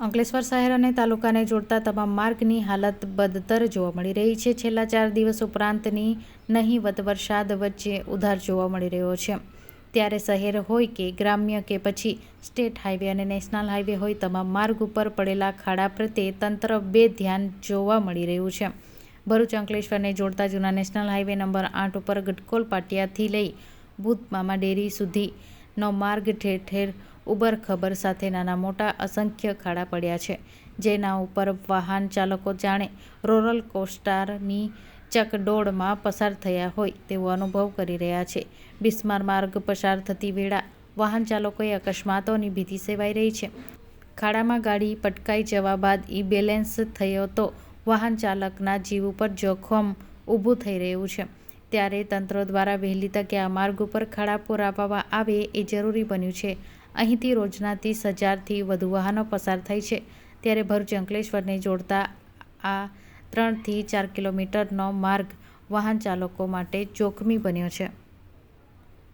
અંકલેશ્વર શહેર અને તાલુકાને જોડતા તમામ માર્ગની હાલત બદતર જોવા મળી રહી છે. છેલ્લા ચાર દિવસ ઉપરાંતની નહીવત વરસાદ વચ્ચે ઉધાર જોવા મળી રહ્યો છે. ત્યારે શહેર હોય કે ગ્રામ્ય કે પછી સ્ટેટ હાઈવે અને નેશનલ હાઈવે હોય, તમામ માર્ગ ઉપર પડેલા ખાડા પ્રત્યે તંત્ર બે ધ્યાન જોવા મળી રહ્યું છે. ભરૂચ અંકલેશ્વરને જોડતા જૂના નેશનલ હાઈવે નંબર આઠ ઉપર ગટકોલ પાટિયાથી લઈ ભૂતમામા ડેરી ડેરી સુધીનો માર્ગ ઠેર ઠેર ઉબર ખબર સાથે નાના મોટા અસંખ્ય ખાડા પડ્યા છે. જેના ઉપર વાહન ચાલકો જાણે રોલર કોસ્ટારની ચકડોળમાં પસાર થયા હોય તેવો અનુભવ કરી રહ્યા છે. બિસ્માર માર્ગ પસાર થતી વેળા વાહન ચાલકોએ અકસ્માતોની ભીતિ સેવાઈ રહી છે. ખાડામાં ગાડી પટકાઈ જવા બાદ ઈ બેલેન્સ થયો તો વાહન ચાલકના જીવ ઉપર જોખમ ઊભું થઈ રહ્યું છે. ત્યારે તંત્ર દ્વારા વહેલી તકે આ માર્ગ ઉપર ખડા પુરાવવામાં આવે એ જરૂરી બન્યું છે. અહીંથી રોજના ત્રીસ હજારથી વધુ વાહનો પસાર થાય છે. ત્યારે ભરૂચ અંકલેશ્વરને જોડતા આ ત્રણથી ચાર કિલોમીટરનો માર્ગ વાહન ચાલકો માટે જોખમી બન્યો છે.